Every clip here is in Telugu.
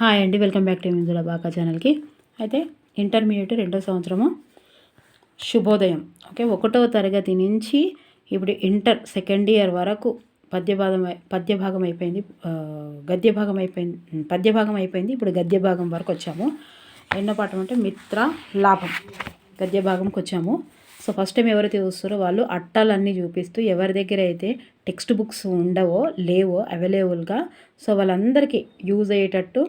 హాయ్ అండి వెల్కమ్ బ్యాక్ టు మిందుల బాకా ఛానల్కి. అయితే ఇంటర్మీడియట్ రెండో సంవత్సరము శుభోదయం. ఓకే ఒకటో తరగతి నుంచి ఇప్పుడు ఇంటర్ సెకండ్ ఇయర్ వరకు పద్యభాగం పద్యభాగం అయిపోయింది గద్య భాగం అయిపోయింది పద్యభాగం అయిపోయింది ఇప్పుడు గద్య భాగం వరకు వచ్చాము. ఎన్నో పాఠం అంటే మిత్ర లాభం గద్య భాగంకి వచ్చాము. సో ఫస్ట్ టైం ఎవరైతే చూస్తారో వాళ్ళు అట్టాలన్నీ చూపిస్తూ ఎవరి దగ్గర అయితే టెక్స్ట్ బుక్స్ ఉండవో లేవో అవైలబుల్గా సో వాళ్ళందరికీ యూజ్ అయ్యేటట్టు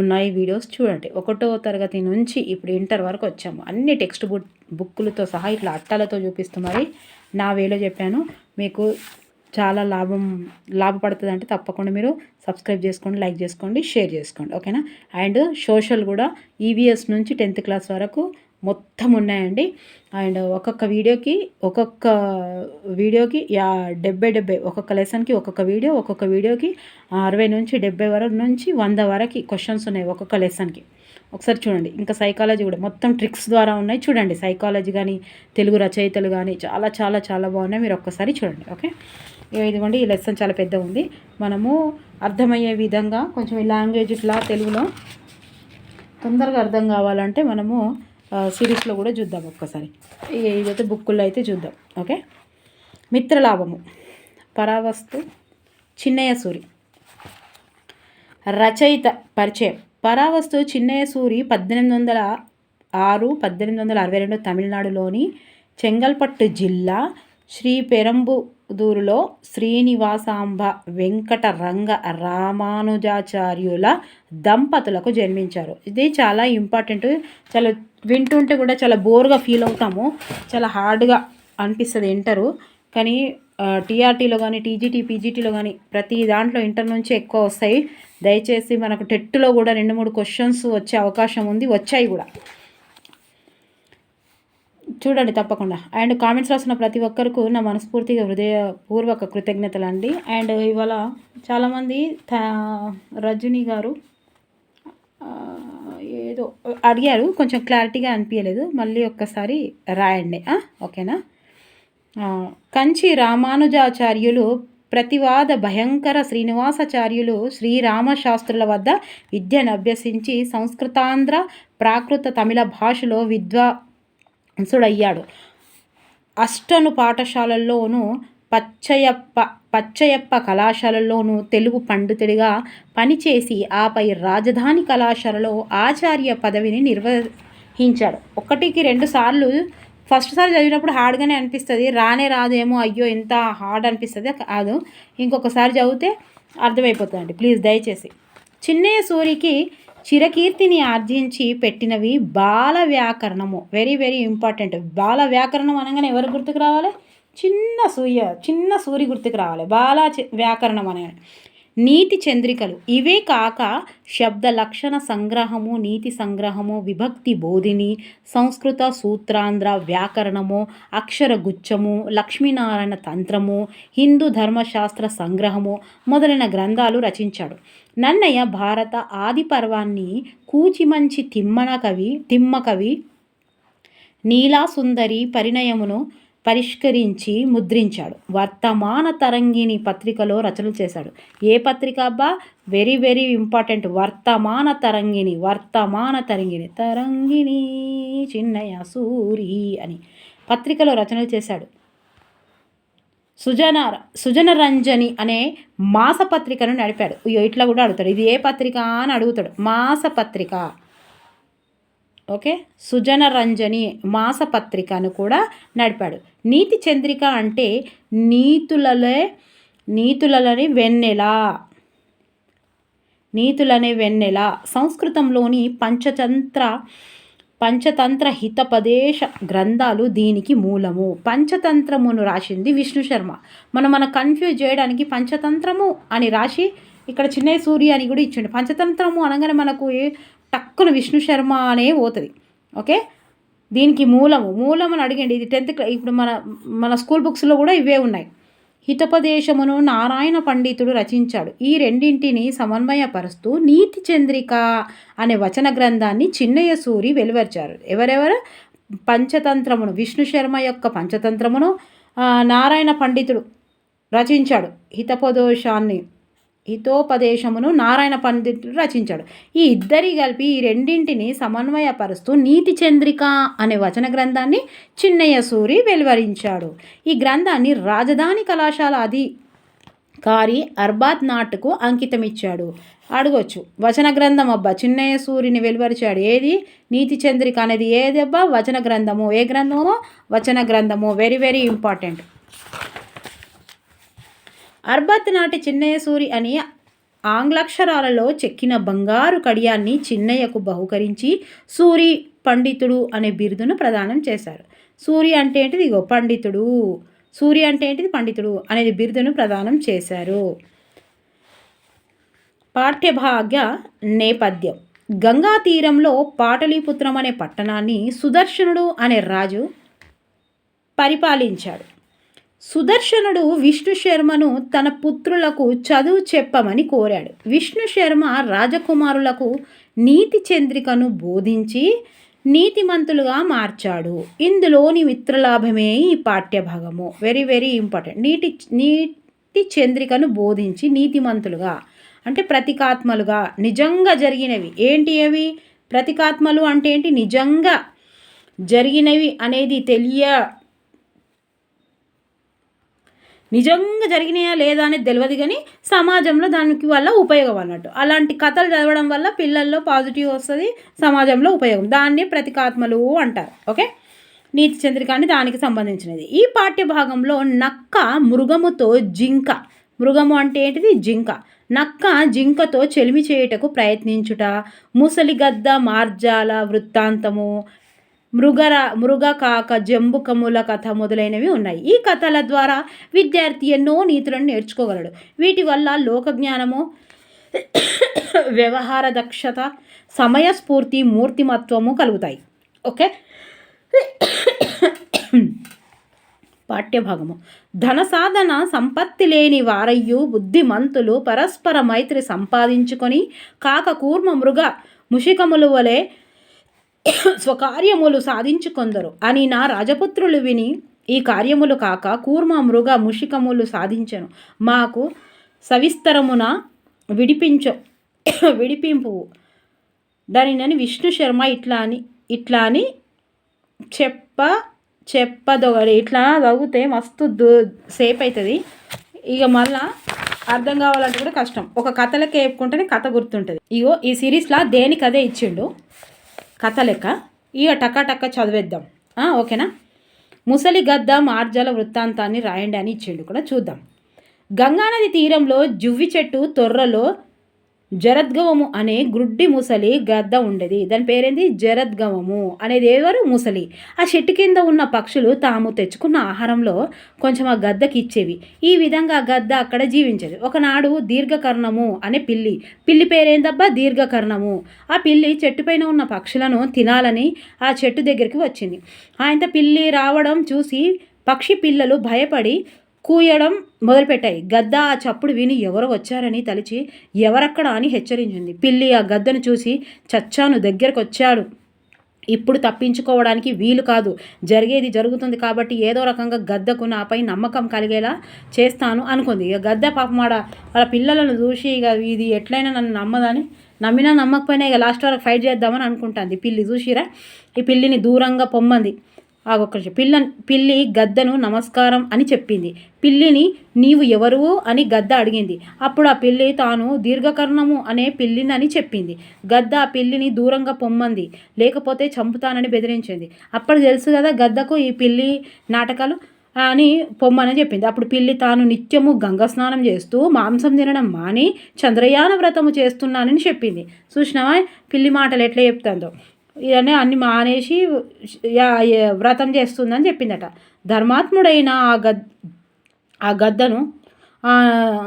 ఉన్నాయి వీడియోస్ చూడండి. ఒకటో తరగతి నుంచి ఇప్పుడు ఇంటర్ వరకు వచ్చాము. అన్ని టెక్స్ట్ బుక్ బుక్కులతో సహా ఇట్లా అట్టాలతో చూపిస్తూ మరి నా వేలో చెప్పాను. మీకు చాలా లాభం లాభపడుతుంది అంటే తప్పకుండా మీరు సబ్స్క్రైబ్ చేసుకోండి లైక్ చేసుకోండి షేర్ చేసుకోండి. ఓకేనా? అండ్ సోషల్ కూడా ఈవీఎస్ నుంచి టెన్త్ క్లాస్ వరకు మొత్తం ఉన్నాయండి. అండ్ ఒక్కొక్క వీడియోకి ఒక్కొక్క వీడియోకి యా డెబ్బై డెబ్బై ఒక్కొక్క లెసన్కి ఒక్కొక్క వీడియో ఒక్కొక్క వీడియోకి అరవై నుంచి డెబ్బై వరకు నుంచి వంద వరకు క్వశ్చన్స్ ఉన్నాయి ఒక్కొక్క లెసన్కి. ఒకసారి చూడండి. ఇంకా సైకాలజీ కూడా. మొత్తం ట్రిక్స్ ద్వారా ఉన్నాయి. చూడండి. సైకాలజీ కానీ తెలుగు రచయితలు కానీ చాలా చాలా చాలా బాగున్నాయి. మీరు ఒక్కసారి చూడండి. ఓకే? ఇదిగోండి. ఈ లెసన్ చాలా పెద్ద ఉంది. మనము అర్థమయ్యే విధంగా కొంచెం ఈ లాంగ్వేజ్ ఇట్లా తెలుగులో తొందరగా అర్థం కావాలంటే మనము సిరీస్లో కూడా చూద్దాం ఒక్కసారి. ఏదైతే బుక్కుల్లో అయితే చూద్దాం. ఓకే? మిత్రలాభము. పరావస్తు చిన్నయ్య సూరి. రచయిత పరిచయం. పరావస్తు చిన్నయ్య సూరి పద్దెనిమిది వందల ఆరు పద్దెనిమిది వందల అరవై రెండు తమిళనాడులోని చెంగల్పట్టు జిల్లా శ్రీ పెరంబుదూరులో శ్రీనివాసాంబ వెంకటరంగ రామానుజాచార్యుల దంపతులకు జన్మించారు. ఇది చాలా ఇంపార్టెంట్ చాలా వింటుంటే కూడా చాలా బోర్గా ఫీల్ అవుతాము. చాలా హార్డ్గా అనిపిస్తుంది ఇంటరు కానీ టీఆర్టీలో కానీ టీజీటీ పీజీటీలో కానీ ప్రతి దాంట్లో ఇంటర్ నుంచి ఎక్కువ వస్తాయి. దయచేసి మనకు టెట్టులో కూడా రెండు మూడు క్వశ్చన్స్ వచ్చే అవకాశం ఉంది. వచ్చాయి కూడా. చూడండి తప్పకుండా. అండ్ కామెంట్స్ రాసిన ప్రతి ఒక్కరికి నా మనస్ఫూర్తిగా హృదయపూర్వక కృతజ్ఞతలు అండి అండ్ ఇవాళ చాలామంది రజనీ గారు ఏదో అడిగారు కొంచెం క్లారిటీగా అనిపించలేదు మళ్ళీ ఒక్కసారి రాయండి. ఓకేనా? కంచి రామానుజాచార్యులు ప్రతివాద భయంకర శ్రీనివాసాచార్యులు శ్రీరామశాస్త్రుల వద్ద విద్యను అభ్యసించి సంస్కృతాంధ్ర ప్రాకృత తమిళ భాషలో విద్వాంసుడయ్యాడు. అష్టను పాఠశాలల్లోనూ పచ్చయప్ప పచ్చయప్ప కళాశాలలోనూ తెలుగు పండితుడిగా పనిచేసి ఆపై రాజధాని కళాశాలలో ఆచార్య పదవిని నిర్వహించాడు. ఒకటికి రెండు సార్లు ఫస్ట్ సారి చదివినప్పుడు హార్డ్గానే అనిపిస్తుంది. రానే రాదేమో అయ్యో ఎంత హార్డ్ అనిపిస్తుంది. కాదు ఇంకొకసారి చదివితే అర్థమైపోతుందండి. ప్లీజ్ దయచేసి. చిన్నయ్య సూరికి చిరకీర్తిని ఆర్జించి పెట్టినవి Bala Vyakaranamu. Very very important. Bala Vyakaranam అనగానే ఎవరు గుర్తుకు రావాలి? చిన్న సూర్య చిన్న సూర్య గుర్తుకు రావాలి. బాలా వ్యాకరణం అనే నీతి చంద్రికలు ఇవే కాక శబ్ద లక్షణ సంగ్రహము నీతి సంగ్రహము విభక్తి బోధిని సంస్కృత సూత్రాంధ్ర వ్యాకరణము అక్షర గుచ్చము లక్ష్మీనారాయణ తంత్రము హిందూ ధర్మశాస్త్ర సంగ్రహము మొదలైన గ్రంథాలు రచించాడు. నన్నయ్య భారత ఆది పర్వాన్ని కూచిమంచి తిమ్మన కవి తిమ్మ కవి నీలాసుందరి పరిణయమును పరిష్కరించి ముద్రించాడు. వర్తమాన తరంగిణి పత్రికలో రచనలు చేశాడు. ఏ పత్రిక అబ్బా? Very very important. Vartamana Tarangini Vartamana తరంగిణి. తరంగిణి చిన్నయ సూరి అని పత్రికలో రచనలు చేశాడు. సుజన సుజన రంజని అనే మాసపత్రికను నడిపాడు. ఇట్లా కూడా అడుగుతాడు. ఇది ఏ పత్రిక అని అడుగుతాడు. మాసపత్రిక. ఓకే? సుజన రంజని మాసపత్రికను కూడా నడిపాడు. నీతి చంద్రిక అంటే నీతులలే నీతులలని వెన్నెల. నీతులనే వెన్నెల. సంస్కృతంలోని పంచతంత్ర పంచతంత్ర హితపదేశ గ్రంథాలు దీనికి మూలము. పంచతంత్రమును రాసింది విష్ణు శర్మ. మనం మన కన్ఫ్యూజ్ చేయడానికి పంచతంత్రము అని రాసి ఇక్కడ చిన్నయ్య సూర్య అని కూడా ఇచ్చిండు. పంచతంత్రము అనగానే మనకు టక్కున విష్ణు శర్మ అనే పోతుంది. ఓకే? దీనికి మూలము మూలం అని అడిగండి. ఇది టెన్త్ ఇప్పుడు మన మన స్కూల్ బుక్స్లో కూడా ఇవే ఉన్నాయి. హితోపదేశమును నారాయణ పండితుడు రచించాడు. ఈ రెండింటిని సమన్వయపరుస్తూ నీతి చంద్రిక అనే వచన గ్రంథాన్ని చిన్నయ్య సూరి వెలువరిచారు. ఎవరెవరు? పంచతంత్రమును విష్ణు శర్మ యొక్క పంచతంత్రమును నారాయణ పండితుడు రచించాడు. హితపదోషాన్ని హితోపదేశమును నారాయణ పండితుడు రచించాడు. ఈ ఇద్దరి కలిపి ఈ రెండింటిని సమన్వయపరుస్తూ నీతి చంద్రిక అనే వచన గ్రంథాన్ని చిన్నయ్య సూరి వెలువరించాడు. ఈ గ్రంథాన్ని రాజధాని కళాశాల అధికారి అర్బాత్ నాట్కు అంకితమిచ్చాడు. అడగొచ్చు వచన గ్రంథం అబ్బా చిన్నయ్య సూరిని వెలువరిచాడు. ఏది? నీతి చంద్రిక అనేది ఏది అబ్బా? వచన గ్రంథము ఏ గ్రంథము? వచన గ్రంథము. వెరీ వెరీ ఇంపార్టెంట్ అర్బత్ నాటి చిన్నయ్య సూరి అని ఆంగ్లాక్షరాలలో చెక్కిన బంగారు కడియాన్ని చిన్నయ్యకు బహుకరించి సూరి పండితుడు అనే బిరుదును ప్రదానం చేశారు. సూరి అంటే ఏంటిది? ఇగో పండితుడు. సూర్య అంటే ఏంటిది? పండితుడు అనేది బిరుదును ప్రదానం చేశారు. పాఠ్యభాగ్య నేపథ్యం. గంగా తీరంలో పాటలీపుత్రం అనే పట్టణాన్ని సుదర్శనుడు అనే రాజు పరిపాలించాడు. సుదర్శనుడు విష్ణు శర్మను తన పుత్రులకు చదువు చెప్పమని కోరాడు. విష్ణు శర్మ రాజకుమారులకు నీతి చంద్రికను బోధించి నీతిమంతులుగా మార్చాడు. ఇందులోని మిత్రలాభమే ఈ పాఠ్యభాగము. వెరీ వెరీ ఇంపార్టెంట్ నీటి నీతి చంద్రికను బోధించి నీతిమంతులుగా అంటే ప్రతికాత్మలుగా నిజంగా జరిగినవి. ఏంటి అవి? ప్రతికాత్మలు అంటే ఏంటి? నిజంగా జరిగినవి అనేది తెలియ నిజంగా జరిగినాయా లేదా అనేది తెలియదు కానీ సమాజంలో దానికి వల్ల ఉపయోగం అన్నట్టు. అలాంటి కథలు చదవడం వల్ల పిల్లల్లో పాజిటివ్ వస్తుంది సమాజంలో ఉపయోగం. దాన్ని ప్రతికాత్మలు అంటారు. ఓకే? నీతి చంద్రిక అని దానికి సంబంధించినది. ఈ పాఠ్య భాగంలో నక్క మృగముతో జింక. మృగము అంటే ఏంటిది? జింక. నక్క జింకతో చెలిమి చేయుటకు ప్రయత్నించుట. ముసలిగద్ద మార్జాల వృత్తాంతము. మృగర మృగకాక జంబుకముల కథ మొదలైనవి ఉన్నాయి. ఈ కథల ద్వారా విద్యార్థి ఎన్నో నీతులను నేర్చుకోగలడు. వీటి వల్ల లోకజ్ఞానము వ్యవహార దక్షత సమయస్ఫూర్తి మూర్తిమత్వము కలుగుతాయి. ఓకే? పాఠ్యభాగము. ధన సాధన సంపత్తి లేని వారయ్యు బుద్ధిమంతులు పరస్పర మైత్రి సంపాదించుకొని కాక కూర్మ మృగ ముషికములు వలె స్వకార్యములు సాధించుకొందరు. అని నా రాజపుత్రులు విని ఈ కార్యములు కాక కూర్మ మృగ ముషికములు సాధించను. మాకు సవిస్తరమున విడిపించ విడిపింపు దానినని విష్ణు శర్మ ఇట్లా అని ఇట్లా అని చెప్ప చెప్పదొగడు. ఇట్లా తగ్గితే మస్తు దు సేఫ్ అవుతుంది ఇక మళ్ళా అర్థం కావాలంటే కూడా కష్టం. ఒక కథలకే చెప్పుకుంటేనే కథ గుర్తుంటుంది. ఇగో ఈ సిరీస్లో దేనికి అదే ఇచ్చిండు? కథ లెక్క. ఇక టక్క టక్క చదివేద్దాం. ఓకేనా? ముసలి గద్ద మార్జల వృత్తాంతాన్ని రాయండి అని ఇచ్చిండు. కూడా చూద్దాం. గంగానది తీరంలో జువ్వి చెట్టు తొర్రలో జరద్గవము అనే గుడ్డి ముసలి గద్ద ఉండేది. దాని పేరేంది? జరద్గవము అనేది ఎవరు? ముసలి. ఆ చెట్టు కింద ఉన్న పక్షులు తాము తెచ్చుకున్న ఆహారంలో కొంచెం ఆ గద్దకి ఇచ్చేవి. ఈ విధంగా గద్ద అక్కడ జీవించేది. ఒకనాడు దీర్ఘకర్ణము అనే పిల్లి పిల్లి పేరేందబ్బా? దీర్ఘకర్ణము. ఆ పిల్లి చెట్టుపైన ఉన్న పక్షులను తినాలని ఆ చెట్టు దగ్గరికి వచ్చింది. ఆయన పిల్లి రావడం చూసి పక్షి పిల్లలు భయపడి కూయడం మొదలుపెట్టాయి. గద్ద ఆ చప్పుడు విని ఎవరు వచ్చారని తలిచి ఎవరక్కడ అని హెచ్చరించింది. పిల్లి ఆ గద్దను చూసి చచ్చాను దగ్గరకు వచ్చాడు ఇప్పుడు తప్పించుకోవడానికి వీలు కాదు. జరిగేది జరుగుతుంది కాబట్టి ఏదో రకంగా గద్దకు నాపై నమ్మకం కలిగేలా చేస్తాను అనుకుంది. ఇక గద్ద పాపమాడ వాళ్ళ పిల్లలను చూసి ఇక ఇది ఎట్లయినా నన్ను నమ్మదని నమ్మినా నమ్మకపోయినా ఇక లాస్ట్ వరకు ఫైట్ చేద్దామని అనుకుంటుంది. పిల్లి చూసిరా? ఈ పిల్లిని దూరంగా పొమ్మంది. ఆ ఒక్క పిల్ల పిల్లి గద్దను నమస్కారం అని చెప్పింది. పిల్లిని నీవు ఎవరు అని గద్ద అడిగింది. అప్పుడు ఆ పిల్లి తాను దీర్ఘకర్ణము అనే పిల్లినని చెప్పింది. గద్ద ఆ పిల్లిని దూరంగా పొమ్మంది. లేకపోతే చంపుతానని బెదిరించింది. అప్పుడు తెలుసు కదా గద్దకు ఈ పిల్లి నాటకాలు అని పొమ్మని చెప్పింది. అప్పుడు పిల్లి తాను నిత్యము గంగ స్నానం చేస్తూ మాంసం తినడం మాని చంద్రయాన వ్రతము చేస్తున్నానని చెప్పింది. చూసినావా? పిల్లి మాటలు ఎట్లా చెప్తాందో. ఇవన్నీ అన్ని మానేసి వ్రతం చేస్తుందని చెప్పిందట. ధర్మాత్ముడైన ఆ గద్ ఆ గద్దను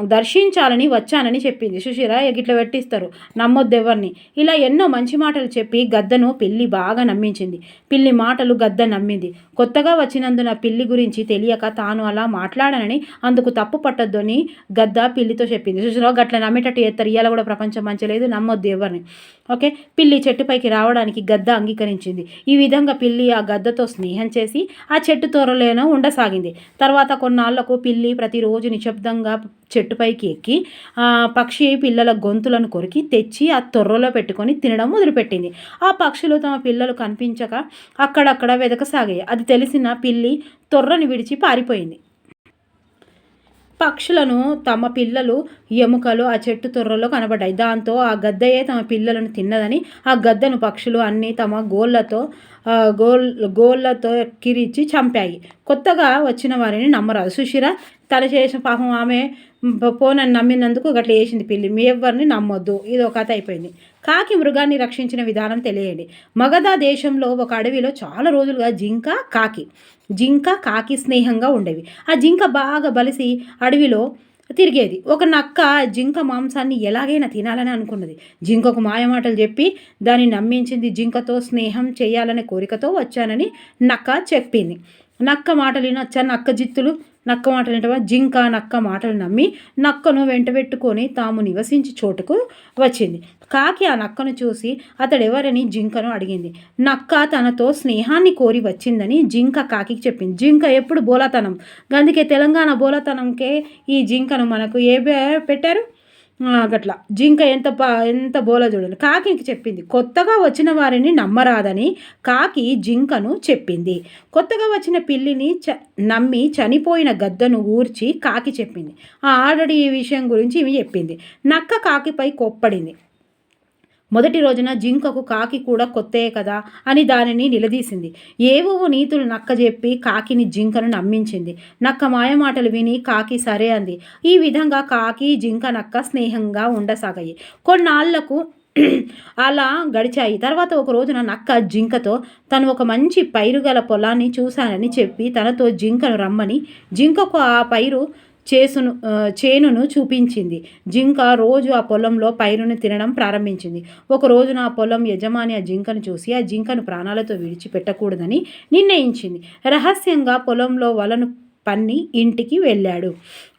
దర్శించాలని వచ్చానని చెప్పింది. సుశీర గిట్ల పెట్టిస్తారు. నమ్మొద్దు ఎవరిని. ఇలా ఎన్నో మంచి మాటలు చెప్పి గద్దను పిల్లి బాగా నమ్మించింది. పిల్లి మాటలు గద్ద నమ్మింది. కొత్తగా వచ్చినందున పిల్లి గురించి తెలియక తాను అలా మాట్లాడనని అందుకు తప్పు పట్టద్దు అని గద్ద పిల్లితో చెప్పింది. సుశీర గట్ల నమ్మేటట్టు ఎత్తారు ఇవాళ కూడా ప్రపంచం మంచి నమ్మొద్దు ఎవరిని. ఓకే? పిల్లి చెట్టుపైకి రావడానికి గద్ద అంగీకరించింది. ఈ విధంగా పిల్లి ఆ గద్దతో స్నేహం చేసి ఆ చెట్టు త్వరలోనో ఉండసాగింది. తర్వాత కొన్నాళ్ళకు పిల్లి ప్రతిరోజు నిశ్శబ్దంగా వేగంగా చెట్టుపైకి ఎక్కి ఆ పక్షి పిల్లల గొంతులను కొరికి తెచ్చి ఆ తొర్రలో పెట్టుకొని తినడం మొదలుపెట్టింది. ఆ పక్షులు తమ పిల్లలు కనిపించక అక్కడక్కడ వెదకసాగాయి. అది తెలిసిన పిల్లి తొర్రని విడిచి పారిపోయింది. పక్షులను తమ పిల్లలు ఎముకలు ఆ చెట్టు తొర్రలో కనబడ్డాయి. దాంతో ఆ గద్దయే తమ పిల్లలను తిన్నదని ఆ గద్దను పక్షులు అన్నీ తమ గోళ్ళతో గోల్ గోళ్ళతో కిరిచి చంపాయి. కొత్తగా వచ్చిన వారిని నమ్మరాదు. సుశిర తల చేసిన పాపం ఆమె పోనని నమ్మినందుకు గట్ల వేసింది పిల్లి మీ ఎవరిని నమ్మొద్దు. ఇది ఒక కథ అయిపోయింది. కాకి మృగాన్ని రక్షించిన విధానం తెలియండి. మగధ దేశంలో ఒక అడవిలో చాలా రోజులుగా జింక కాకి. జింక కాకి స్నేహంగా ఉండేవి. ఆ జింక బాగా బలిసి అడవిలో తిరిగేది. ఒక నక్క జింక మాంసాన్ని ఎలాగైనా తినాలని అనుకున్నది. జింకకు మాయమాటలు చెప్పి దాన్ని నమ్మించింది జింకతో స్నేహం చేయాలనే కోరికతో వచ్చానని నక్క చెప్పింది. నక్క మాటలు వినొచ్చా? నక్క జిత్తులు నక్క మాటలు జింక నక్క మాటలు నమ్మి నక్కను వెంటబెట్టుకొని తాము నివసించి చోటుకు వచ్చింది. కాకి ఆ నక్కను చూసి అతడెవరని జింకను అడిగింది. నక్క తనతో స్నేహాన్ని కోరి వచ్చిందని జింక కాకి చెప్పింది. జింక ఎప్పుడు బోలతనం. అందుకే తెలంగాణ బోలతనంకే ఈ జింకను మనకు ఏ పెట్టారు? అట్లా జింక ఎంత ఎంత బోల చూడండి. కాకికి చెప్పింది కొత్తగా వచ్చిన వారిని నమ్మరాదని కాకి జింకను చెప్పింది. కొత్తగా వచ్చిన పిల్లిని చ నమ్మి చనిపోయిన గద్దను ఊర్చి కాకి చెప్పింది. ఆల్రెడీ ఈ విషయం గురించి ఇవి చెప్పింది. నక్క కాకిపై కొప్పడింది. మొదటి రోజున జింకకు కాకి కూడా కొత్తే కదా అని దానిని నిలదీసింది. ఏవో నీతులు నక్క చెప్పి కాకిని జింకను నమ్మించింది. నక్క మాయమాటలు విని కాకి సరే అంది. ఈ విధంగా కాకి జింక నక్క స్నేహంగా ఉండసాగాయి. కొన్నాళ్ళకు అలా గడిచాయి. తర్వాత ఒక రోజున నక్క జింకతో తను ఒక మంచి పైరు గల పొలాన్ని చూశానని చెప్పి తనతో జింకను రమ్మని జింకకు ఆ పైరు చేసును చేనును చూపించింది. జింక రోజు ఆ పొలంలో పైరును తినడం ప్రారంభించింది. ఒక రోజున ఆ పొలం యజమాని ఆ జింకను చూసి ఆ జింకను ప్రాణాలతో విడిచిపెట్టకూడదని నిర్ణయించింది. రహస్యంగా పొలంలో వలను పన్ని ఇంటికి వెళ్ళాడు.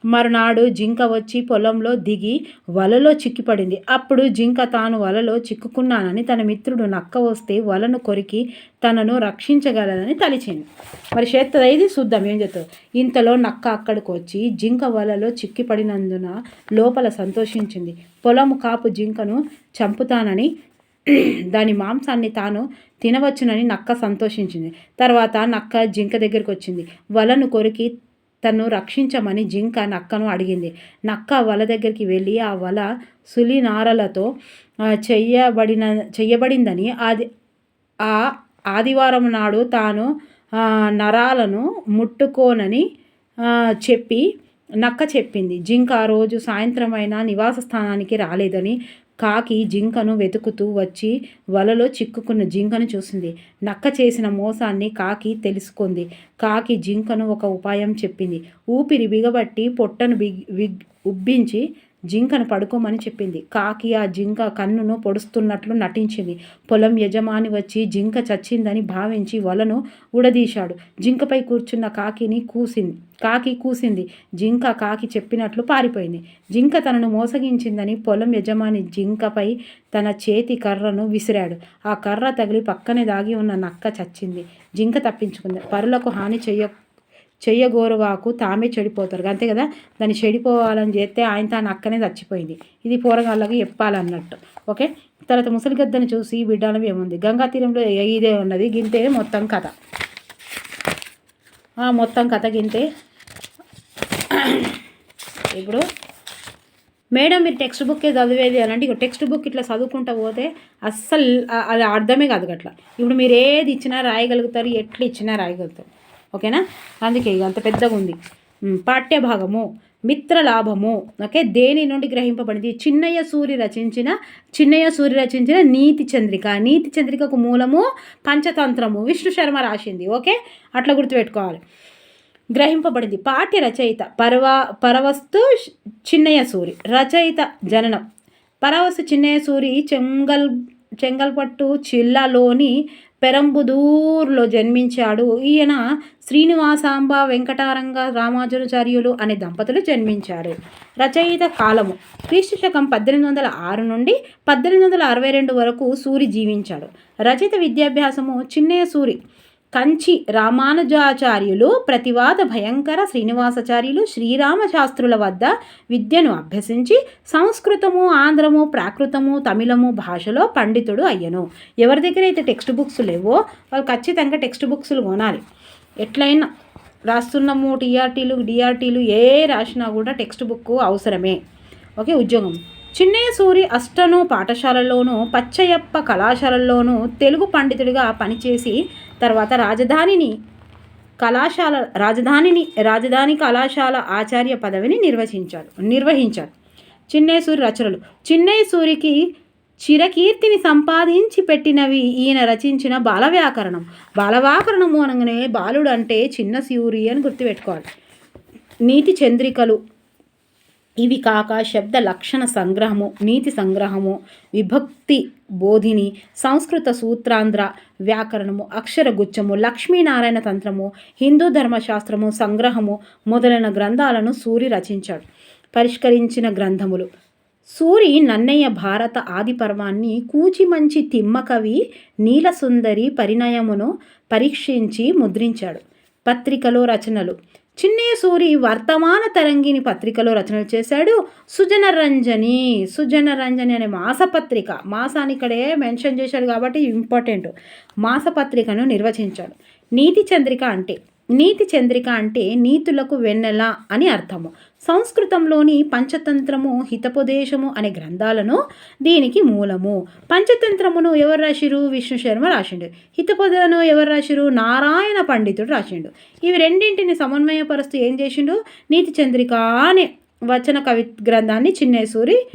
మరునాడు జింక వచ్చి పొలంలో దిగి వలలో చిక్కిపడింది. అప్పుడు జింక తాను వలలో చిక్కుకున్నానని తన మిత్రుడు నక్క వస్తే వలను కొరికి తనను రక్షించగలదని తలిచింది. మరి చేత్తది చూద్దాం ఏం చెప్తావు ఇంతలో నక్క అక్కడికి వచ్చి జింక వలలో చిక్కిపడినందున లోపల సంతోషించింది. పొలము కాపు జింకను చంపుతానని దాని మాంసాన్ని తాను తినవచ్చునని నక్క సంతోషించింది. తర్వాత నక్క జింక దగ్గరికి వచ్చింది. వలను కొరికి తను రక్షించమని జింక నక్కను అడిగింది. నక్క వల దగ్గరికి వెళ్ళి ఆ వల సులినారలతో చెయ్యబడిన చెయ్యబడిందని అది ఆ ఆదివారం నాడు తాను నరాలను ముట్టుకోనని చెప్పి నక్క చెప్పింది. జింక ఆ రోజు సాయంత్రం అయినా నివాస స్థానానికి రాలేదని కాకి జింకను వెతుకుతూ వచ్చి వలలో చిక్కుకున్న జింకను చూసింది. నక్క చేసిన మోసాన్ని కాకి తెలుసుకుంది. కాకి జింకను ఒక ఉపాయం చెప్పింది. ఊపిరి బిగబట్టి పొట్టను బిగ్ ఉబ్బించి జింకను పడుకోమని చెప్పింది. కాకి ఆ జింక కన్నును పొడుస్తున్నట్లు నటించింది. పొలం యజమాని వచ్చి జింక చచ్చిందని భావించి వలను ఉడదీశాడు జింకపై కూర్చున్న కాకిని కూసింది. కాకి కూసింది. జింక కాకి చెప్పినట్లు పారిపోయింది. జింక తనను మోసగించిందని పొలం యజమాని జింకపై తన చేతి కర్రను విసిరాడు. ఆ కర్ర తగిలి పక్కనే దాగి ఉన్న నక్క చచ్చింది. జింక తప్పించుకుంది. పరులకు హాని చేయ చెయ్యగోరువాకు తామే చెడిపోతారు. అంతే కదా? దాన్ని చెడిపోవాలని చేస్తే ఆయన తాను అక్కనే చచ్చిపోయింది. ఇది పూరగాళ్ళకి చెప్పాలన్నట్టు. ఓకే? తర్వాత ముసలిగద్దని చూసి బిడ్డలం ఏముంది? గంగా తీరంలో ఇదే ఉన్నది. గింతే మొత్తం కథ. మొత్తం కథ గింతే. ఇప్పుడు మేడం మీరు టెక్స్ట్ బుక్కే చదివేది అని అంటే టెక్స్ట్ బుక్ ఇట్లా చదువుకుంటా పోతే అస్సలు అది అర్థమే కాదు అట్లా ఇప్పుడు మీరు ఏది ఇచ్చినా రాయగలుగుతారు ఎట్లా ఇచ్చినా రాయగలుగుతారు. ఓకేనా? అందుకే ఇక అంత పెద్దగా ఉంది. పాఠ్యభాగము మిత్రలాభము ఓకే? దేని నుండి గ్రహింపబడింది? చిన్నయ్య సూరి రచించిన చిన్నయ్య సూరి రచించిన నీతి చంద్రిక. నీతి చంద్రికకు మూలము పంచతంత్రము. విష్ణు శర్మ రాసింది. ఓకే? అట్లా గుర్తుపెట్టుకోవాలి. గ్రహింపబడింది. పాఠ్య రచయిత పరవ పరవస్తు చిన్నయ్య సూరి. రచయిత జననం. పరవస్తు చిన్నయ్య సూరి చెంగల్ చెంగల్పట్టు జిల్లాలోని పెరంబుదూర్లో జన్మించాడు. ఈయన శ్రీనివాసాంబ వెంకటారంగ రామానుజాచార్యులు అనే దంపతులు జన్మించారు. రచయిత కాలము. క్రీస్తు శకం పద్దెనిమిది వందల ఆరు నుండి పద్దెనిమిది వందల అరవై రెండు వరకు సూరి జీవించాడు. రచయిత విద్యాభ్యాసము చిన్నయ్య సూరి. కంచి రామానుజాచార్యులు ప్రతివాద భయంకర శ్రీనివాసాచార్యులు శ్రీరామశాస్త్రుల వద్ద విద్యను అభ్యసించి సంస్కృతము ఆంధ్రము ప్రాకృతము తమిళము భాషలో పండితుడు అయ్యను. ఎవరి దగ్గర అయితే టెక్స్ట్ బుక్స్ లేవో వాళ్ళు ఖచ్చితంగా టెక్స్ట్ బుక్స్లు కొనాలి. ఎట్లయినా రాస్తున్నాము టీఆర్టీలు డిఆర్టీలు ఏ రాసినా కూడా టెక్స్ట్ బుక్ అవసరమే. ఓకే ఉద్యోగం. చిన్నయసూరి అష్టను పాఠశాలలోనూ పచ్చయప్ప కళాశాలల్లోనూ తెలుగు పండితుడిగా పనిచేసి తర్వాత రాజధానిని కళాశాల రాజధానిని రాజధాని కళాశాల ఆచార్య పదవిని నిర్వచించాడు నిర్వహించాడు చిన్నేసూరి రచనలు. చిన్నేసూరికి చిరకీర్తిని సంపాదించి పెట్టినవి ఈయన రచించిన బాలవ్యాకరణం. బాలవ్యాకరణము అనగానే బాలుడు అంటే చిన్న శివురి అని గుర్తుపెట్టుకోవాలి. నీతి చంద్రికలు ఇవి కాక శబ్ద లక్షణ సంగ్రహము నీతి సంగ్రహము విభక్తి బోధిని సంస్కృత సూత్రాంధ్ర వ్యాకరణము అక్షరగుచ్చము లక్ష్మీనారాయణ తంత్రము హిందూ ధర్మశాస్త్రము సంగ్రహము మొదలైన గ్రంథాలను సూరి రచించాడు. పరిష్కరించిన గ్రంథములు. సూరి నన్నయ్య భారత ఆదిపర్వాన్ని కూచిమంచి తిమ్మకవి నీలసుందరి పరిణయమును పరీక్షించి ముద్రించాడు. పత్రికలో రచనలు. చిన్నయ్య సూరి వర్తమాన తరంగిని పత్రికలో రచనలు చేశాడు సుజన రంజని సుజన రంజని అనే మాసపత్రిక. మాసాన్ని ఇక్కడే మెన్షన్ చేశాడు కాబట్టి ఇంపార్టెంట్. మాసపత్రికను నిర్వచించాడు. నీతి చంద్రిక అంటే నీతి చంద్రిక అంటే నీతులకు వెన్నెల అని అర్థము. సంస్కృతంలోని పంచతంత్రము హితపదేశము అనే గ్రంథాలను దీనికి మూలము. పంచతంత్రమును ఎవరు రాసిరు? విష్ణు శర్మ రాసిండు. హితపదను ఎవరు రాసిరు? నారాయణ పండితుడు రాసిండు. ఇవి రెండింటిని సమన్వయపరుస్తూ ఏం చేసిండు? నీతి చంద్రిక అనే వచన కవి గ్రంథాన్ని చిన్నేసూరి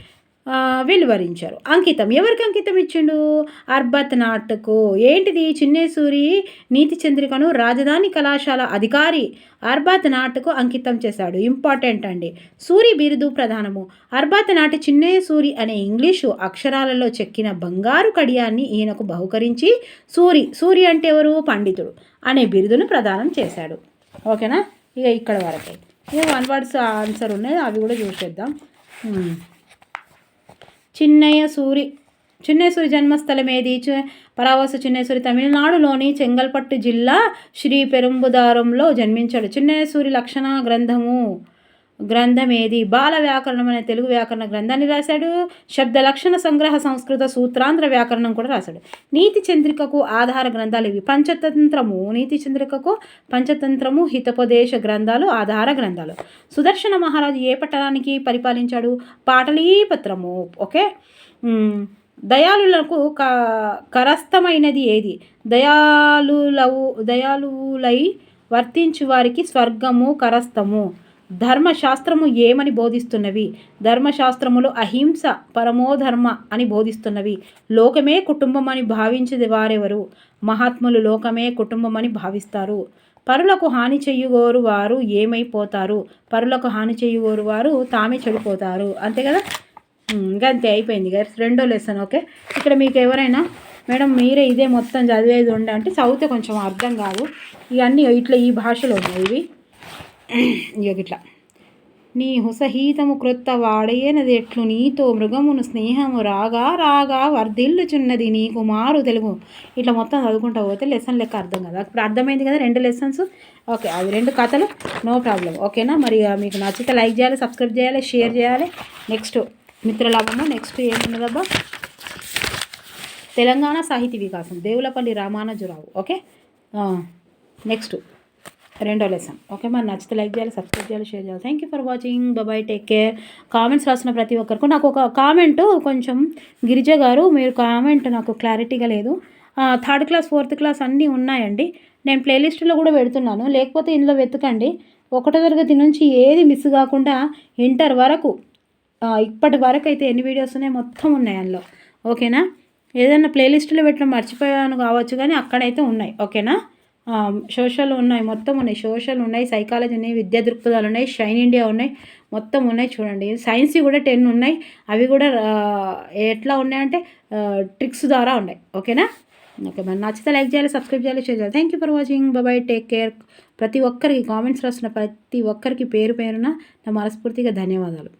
వెలువరించారు అంకితం. ఎవరికి అంకితం ఇచ్చిండు? అర్బత్ నాట్కు ఏంటిది? చిన్నేసూరి నీతి చంద్రికను రాజధాని కళాశాల అధికారి అర్బత్ నాట్కు అంకితం చేశాడు. ఇంపార్టెంట్ అండి. సూరి బిరుదు ప్రధానము. అర్బత్ నాటి చిన్నేసూరి అనే ఇంగ్లీషు అక్షరాలలో చెక్కిన బంగారు కడియాన్ని ఈయనకు బహుకరించి సూరి సూరి అంటే ఎవరు? పండితుడు అనే బిరుదును ప్రదానం చేశాడు. ఓకేనా? ఇక ఇక్కడ వరకే. ఇక వన్ వర్డ్స్ ఆన్సర్ ఉన్నాయి. అవి కూడా చూసేద్దాం. చిన్నయ్య సూరి. చిన్నేశ్వరి జన్మస్థలం ఏది పరావాస చిన్నేశ్వరి తమిళనాడులోని చెంగల్పట్టు జిల్లా శ్రీ పెరుంబుదారంలో జన్మించాడు. చిన్నేశ్వరి లక్షణ గ్రంథము. గ్రంథం ఏది బాల వ్యాకరణం అనే తెలుగు వ్యాకరణ గ్రంథాన్ని రాశాడు. శబ్ద లక్షణ సంగ్రహ సంస్కృత సూత్రాంధ్ర వ్యాకరణం కూడా రాశాడు. నీతి చంద్రికకు ఆధార గ్రంథాలు ఇవి. పంచతంత్రము నీతి చంద్రికకు పంచతంత్రము హితోపదేశ గ్రంథాలు ఆధార గ్రంథాలు. సుదర్శన మహారాజు ఏ పట్టణానికి పరిపాలించాడు? పాటలీపత్రము. ఓకే? దయాలులకు క కరస్థమైనది ఏది? దయాలులవు దయాలులై వర్తించు వారికి స్వర్గము కరస్థము. ధర్మశాస్త్రము ఏమని బోధిస్తున్నవి? ధర్మశాస్త్రములు అహింస పరమోధర్మ అని బోధిస్తున్నవి. లోకమే కుటుంబం అని భావించేది వారెవరు? మహాత్ములు లోకమే కుటుంబం అని భావిస్తారు. పరులకు హాని చేయుగోరు వారు ఏమైపోతారు? పరులకు హాని చేయుగోరు వారు తామే చెడిపోతారు. అంతే కదా? ఇంకా అంతే అయిపోయింది గారు రెండో లెసన్ ఓకే ఇక్కడ మీకు ఎవరైనా మేడం మీరే ఇదే మొత్తం చదివేది ఉండే అంటే చదివితే కొంచెం అర్థం కాదు. ఇవన్నీ ఇట్లా ఈ భాషలో ఉన్నాయి ఇవి. ఇట్లా నీ హుసహీతము క్రొత్త వాడయేనది ఎట్లు? నీతో మృగమును స్నేహము రాగా రాగా వర్ధిల్లుచున్నది నీ కుమారు తెలుగు. ఇట్లా మొత్తం చదువుకుంటా పోతే లెసన్ లెక్క అర్థం కదా. ఇప్పుడు అర్థమైంది కదా రెండు లెసన్స్ ఓకే అవి రెండు కథలు. నో ప్రాబ్లం ఓకేనా? మరి మీకు నచ్చితే లైక్ చేయాలి సబ్స్క్రైబ్ చేయాలి షేర్ చేయాలి. నెక్స్ట్ మిత్రలాభము? నెక్స్ట్ ఏమున్నదబ్బా? తెలంగాణ సాహితీ వికాసం. దేవులపల్లి రామానుజరావు. ఓకే? నెక్స్ట్ రెండో లెసన్ ఓకే మరి నచ్చితే లైక్ చేయాలి సబ్స్క్రైబ్ చేయాలి షేర్ చేయాలి. Thank you for watching bye bye take care comments రాసిన ప్రతి ఒక్కరికి నాకు ఒక కామెంట్ కొంచెం గిరిజ గారు మీరు కామెంట్ నాకు క్లారిటీగా లేదు. థర్డ్ క్లాస్ ఫోర్త్ క్లాస్ అన్నీ ఉన్నాయండి. నేను ప్లేలిస్ట్లో కూడా పెడుతున్నాను. లేకపోతే ఇందులో వెతకండి. ఒకటో తరగతి నుంచి ఏది మిస్ కాకుండా ఇంటర్ వరకు ఇప్పటి వరకు అయితే ఎన్ని వీడియోస్ ఉన్నాయి? మొత్తం ఉన్నాయి అందులో. ఓకేనా? ఏదైనా ప్లేలిస్ట్లో పెట్టడం మర్చిపోయాను కావచ్చు కానీ అక్కడైతే ఉన్నాయి. ఓకేనా? సోషల్ ఉన్నాయి మొత్తం ఉన్నాయి. సోషల్ ఉన్నాయి సైకాలజీ ఉన్నాయి విద్యా దృక్పథాలు ఉన్నాయి షైన్ ఇండియా ఉన్నాయి మొత్తం ఉన్నాయి చూడండి. సైన్స్ కూడా టెన్ ఉన్నాయి. అవి కూడా ఎట్లా ఉన్నాయంటే ట్రిక్స్ ద్వారా ఉన్నాయి. ఓకేనా ఓకే మరి నచ్చితే లైక్ చేయాలి సబ్స్క్రైబ్ చేయాలి షేర్ చేయాలి. Thank you for watching bye take care ప్రతి ఒక్కరికి కామెంట్స్ రాసిన ప్రతి ఒక్కరికి పేరు పేరున నా మనస్ఫూర్తిగా ధన్యవాదాలు.